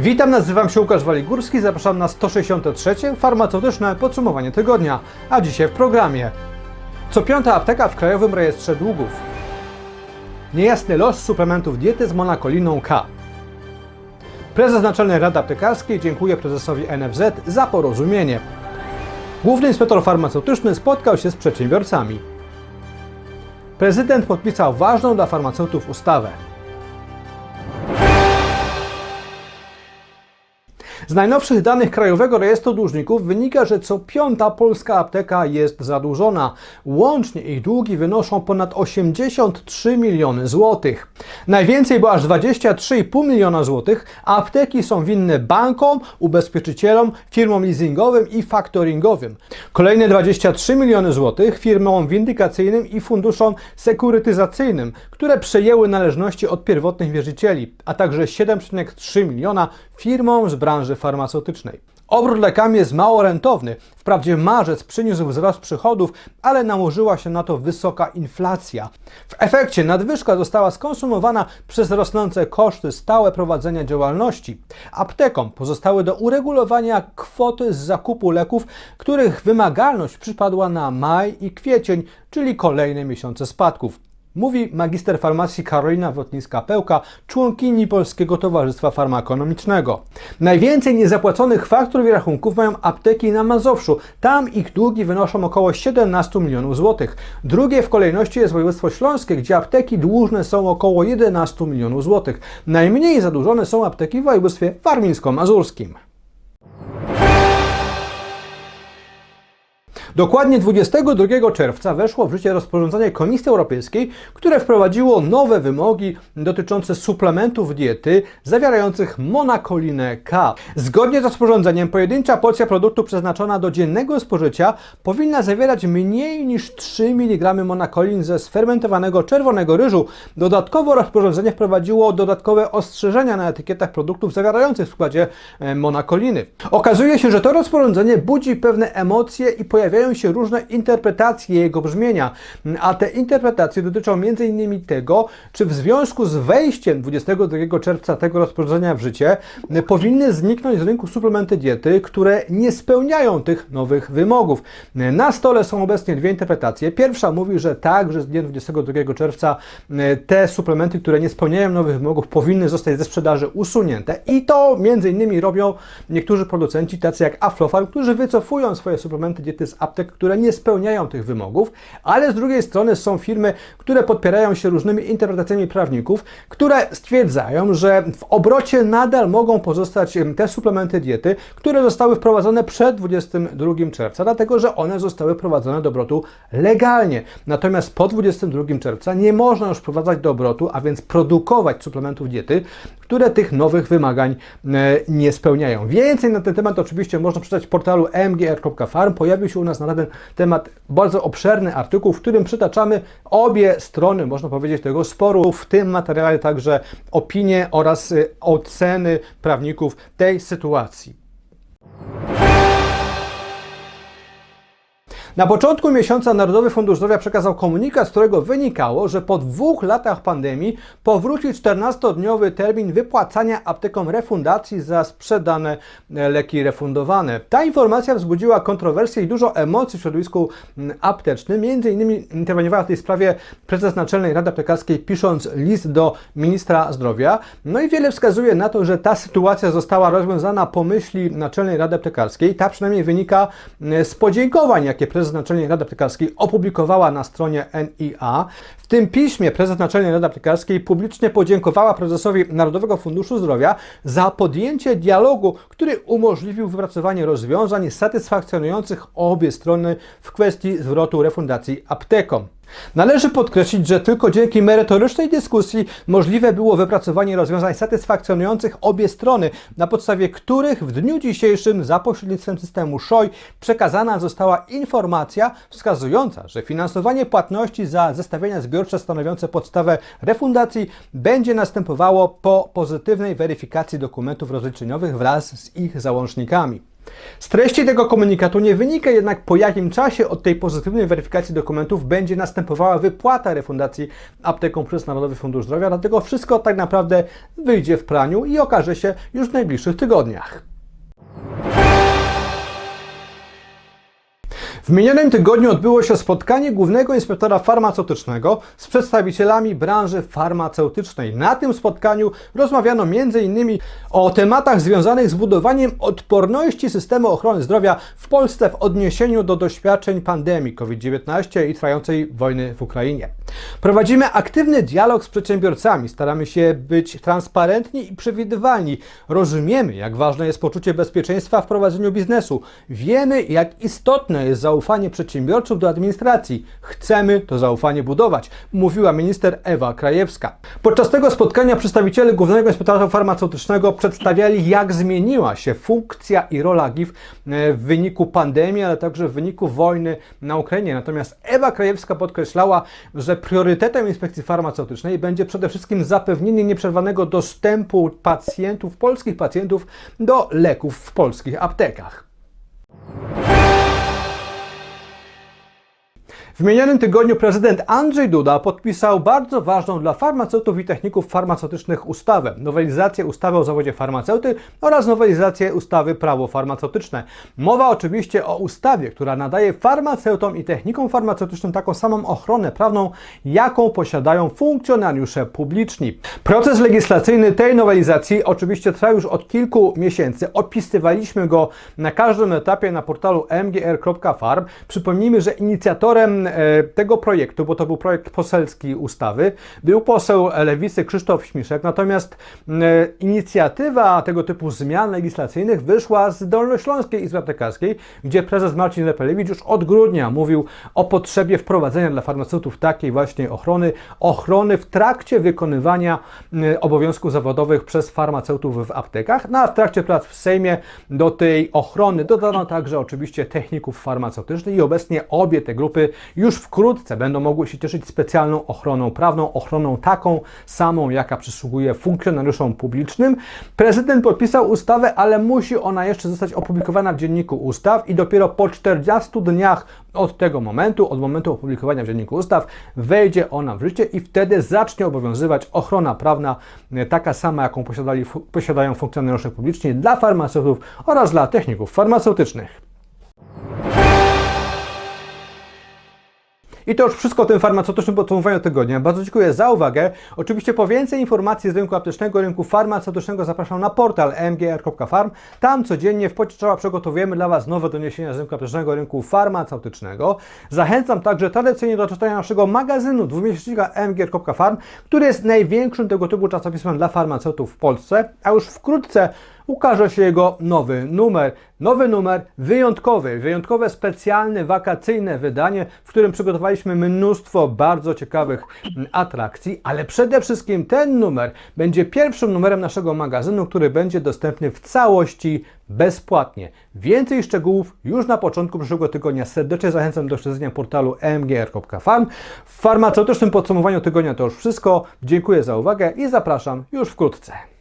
Witam, nazywam się Łukasz Waligórski, zapraszam na 163. farmaceutyczne podsumowanie tygodnia, a dzisiaj w programie. Co piąta apteka w Krajowym Rejestrze Długów. Niejasny los suplementów diety z monakoliną K. Prezes Naczelnej Rady Aptekarskiej dziękuje prezesowi NFZ za porozumienie. Główny inspektor farmaceutyczny spotkał się z przedsiębiorcami. Prezydent podpisał ważną dla farmaceutów ustawę. Z najnowszych danych Krajowego Rejestru Dłużników wynika, że co piąta polska apteka jest zadłużona. Łącznie ich długi wynoszą ponad 83 miliony złotych. Najwięcej, bo aż 23,5 miliona złotych, apteki są winne bankom, ubezpieczycielom, firmom leasingowym i faktoringowym. Kolejne 23 miliony złotych firmom windykacyjnym i funduszom sekurytyzacyjnym, które przejęły należności od pierwotnych wierzycieli, a także 7,3 miliona firmom z branży farmaceutycznej. Obrót lekami jest mało rentowny. Wprawdzie marzec przyniósł wzrost przychodów, ale nałożyła się na to wysoka inflacja. W efekcie nadwyżka została skonsumowana przez rosnące koszty stałe prowadzenia działalności. Aptekom pozostały do uregulowania kwoty z zakupu leków, których wymagalność przypadła na maj i kwiecień, czyli kolejne miesiące spadków. Mówi magister farmacji Karolina Wotniska-Pełka, członkini Polskiego Towarzystwa Farmakonomicznego. Najwięcej niezapłaconych faktur i rachunków mają apteki na Mazowszu. Tam ich długi wynoszą około 17 milionów złotych. Drugie w kolejności jest województwo śląskie, gdzie apteki dłużne są około 11 milionów złotych. Najmniej zadłużone są apteki w województwie warmińsko-mazurskim. Dokładnie 22 czerwca weszło w życie rozporządzenie Komisji Europejskiej, które wprowadziło nowe wymogi dotyczące suplementów diety zawierających monakolinę K. Zgodnie z rozporządzeniem pojedyncza porcja produktu przeznaczona do dziennego spożycia powinna zawierać mniej niż 3 mg monakolin ze sfermentowanego czerwonego ryżu. Dodatkowo rozporządzenie wprowadziło dodatkowe ostrzeżenia na etykietach produktów zawierających w składzie e, monakoliny. Okazuje się, że to rozporządzenie budzi pewne emocje i pojawiają się różne interpretacje jego brzmienia, a te interpretacje dotyczą m.in. tego, czy w związku z wejściem 22 czerwca tego rozporządzenia w życie powinny zniknąć z rynku suplementy diety, które nie spełniają tych nowych wymogów. Na stole są obecnie dwie interpretacje. Pierwsza mówi, że tak, że z dniem 22 czerwca y, te suplementy, które nie spełniają nowych wymogów, powinny zostać ze sprzedaży usunięte i to m.in. robią niektórzy producenci, tacy jak Aflofarm, którzy wycofują swoje suplementy diety z aptek, które nie spełniają tych wymogów, ale z drugiej strony są firmy, które podpierają się różnymi interpretacjami prawników, które stwierdzają, że w obrocie nadal mogą pozostać te suplementy diety, które zostały wprowadzone przed 22 czerwca, dlatego że one zostały wprowadzone do obrotu legalnie. Natomiast po 22 czerwca nie można już wprowadzać do obrotu, a więc produkować suplementów diety, które tych nowych wymagań e, nie spełniają. Więcej na ten temat oczywiście można przeczytać w portalu mgr.farm. Pojawił się u nas na ten temat bardzo obszerny artykuł, w którym przytaczamy obie strony, można powiedzieć, tego sporu. W tym materiale także opinie oraz y, oceny prawników tej sytuacji. Na początku miesiąca Narodowy Fundusz Zdrowia przekazał komunikat, z którego wynikało, że po dwóch latach pandemii powróci 14-dniowy termin wypłacania aptekom refundacji za sprzedane e, leki refundowane. Ta informacja wzbudziła kontrowersje i dużo emocji w środowisku aptecznym. Między innymi interweniowała w tej sprawie prezes Naczelnej Rady Aptekarskiej pisząc list do ministra zdrowia. No i wiele wskazuje na to, że ta sytuacja została rozwiązana po myśli Naczelnej Rady Aptekarskiej. Ta przynajmniej wynika z podziękowań, jakie prezes Naczelnej Rady Aptekarskiej opublikowała na stronie NIA. W tym piśmie prezes Naczelnej Rady Aptekarskiej publicznie podziękowała prezesowi Narodowego Funduszu Zdrowia za podjęcie dialogu, który umożliwił wypracowanie rozwiązań satysfakcjonujących obie strony w kwestii zwrotu refundacji aptekom. Należy podkreślić, że tylko dzięki merytorycznej dyskusji możliwe było wypracowanie rozwiązań satysfakcjonujących obie strony, na podstawie których w dniu dzisiejszym za pośrednictwem systemu SZOJ przekazana została informacja wskazująca, że finansowanie płatności za zestawienia zbiorcze stanowiące podstawę refundacji będzie następowało po pozytywnej weryfikacji dokumentów rozliczeniowych wraz z ich załącznikami. Z treści tego komunikatu nie wynika jednak po jakim czasie od tej pozytywnej weryfikacji dokumentów będzie następowała wypłata refundacji aptekom przez Narodowy Fundusz Zdrowia, dlatego wszystko tak naprawdę wyjdzie w praniu i okaże się już w najbliższych tygodniach. W minionym tygodniu odbyło się spotkanie głównego inspektora farmaceutycznego z przedstawicielami branży farmaceutycznej. Na tym spotkaniu rozmawiano m.in. o tematach związanych z budowaniem odporności systemu ochrony zdrowia w Polsce w odniesieniu do doświadczeń pandemii COVID-19 i trwającej wojny w Ukrainie. Prowadzimy aktywny dialog z przedsiębiorcami, staramy się być transparentni i przewidywalni. Rozumiemy, jak ważne jest poczucie bezpieczeństwa w prowadzeniu biznesu. Wiemy, jak istotne jest zaufanie przedsiębiorców do administracji. Chcemy to zaufanie budować, mówiła minister Ewa Krajewska. Podczas tego spotkania przedstawiciele Głównego Inspektoratu Farmaceutycznego przedstawiali, jak zmieniła się funkcja i rola GIF e, w wyniku pandemii, ale także w wyniku wojny na Ukrainie. Natomiast Ewa Krajewska podkreślała, że priorytetem inspekcji farmaceutycznej będzie przede wszystkim zapewnienie nieprzerwanego dostępu pacjentów, polskich pacjentów do leków w polskich aptekach. W minionym tygodniu prezydent Andrzej Duda podpisał bardzo ważną dla farmaceutów i techników farmaceutycznych ustawę, nowelizację ustawy o zawodzie farmaceuty oraz nowelizację ustawy prawo farmaceutyczne. Mowa oczywiście o ustawie, która nadaje farmaceutom i technikom farmaceutycznym taką samą ochronę prawną, jaką posiadają funkcjonariusze publiczni. Proces legislacyjny tej nowelizacji oczywiście trwa już od kilku miesięcy. Opisywaliśmy go na każdym etapie na portalu mgr.farm. Przypomnijmy, że inicjatorem e, tego projektu, bo to był projekt poselski ustawy, był poseł Lewicy Krzysztof Śmiszek, natomiast e, inicjatywa tego typu zmian legislacyjnych wyszła z Dolnośląskiej Izby Aptekarskiej, gdzie prezes Marcin Lepelewicz już od grudnia mówił o potrzebie wprowadzenia dla farmaceutów takiej właśnie ochrony, ochrony w trakcie wykonywania e, obowiązków zawodowych przez farmaceutów w aptekach. No a w trakcie prac w Sejmie do tej ochrony dodano także oczywiście techników farmaceutycznych i obecnie obie te grupy już wkrótce będą mogły się cieszyć specjalną ochroną prawną, ochroną taką samą, jaka przysługuje funkcjonariuszom publicznym. Prezydent podpisał ustawę, ale musi ona jeszcze zostać opublikowana w Dzienniku Ustaw i dopiero po 40 dniach od tego momentu, od momentu opublikowania w Dzienniku Ustaw, wejdzie ona w życie i wtedy zacznie obowiązywać ochrona prawna e, taka sama, jaką posiadają funkcjonariusze publiczni dla farmaceutów oraz dla techników farmaceutycznych. I to już wszystko o tym farmaceutycznym podsumowaniu tygodnia. Bardzo dziękuję za uwagę. Oczywiście po więcej informacji z rynku aptecznego, rynku farmaceutycznego zapraszam na portal mgr.farm. Tam codziennie w pocie czoła przygotowujemy dla Was nowe doniesienia z rynku aptecznego, rynku farmaceutycznego. Zachęcam także tradycyjnie do czytania naszego magazynu dwumiesięcznika mgr.farm, który jest największym tego typu czasopismem dla farmaceutów w Polsce, a już wkrótce ukaże się jego nowy numer. Nowy numer wyjątkowy, wyjątkowe specjalne wakacyjne wydanie, w którym przygotowaliśmy mnóstwo bardzo ciekawych mm, atrakcji, ale przede wszystkim ten numer będzie pierwszym numerem naszego magazynu, który będzie dostępny w całości bezpłatnie. Więcej szczegółów już na początku przyszłego tygodnia. Serdecznie zachęcam do śledzenia portalu mgr.farm. W farmaceutycznym podsumowaniu tygodnia to już wszystko. Dziękuję za uwagę i zapraszam już wkrótce.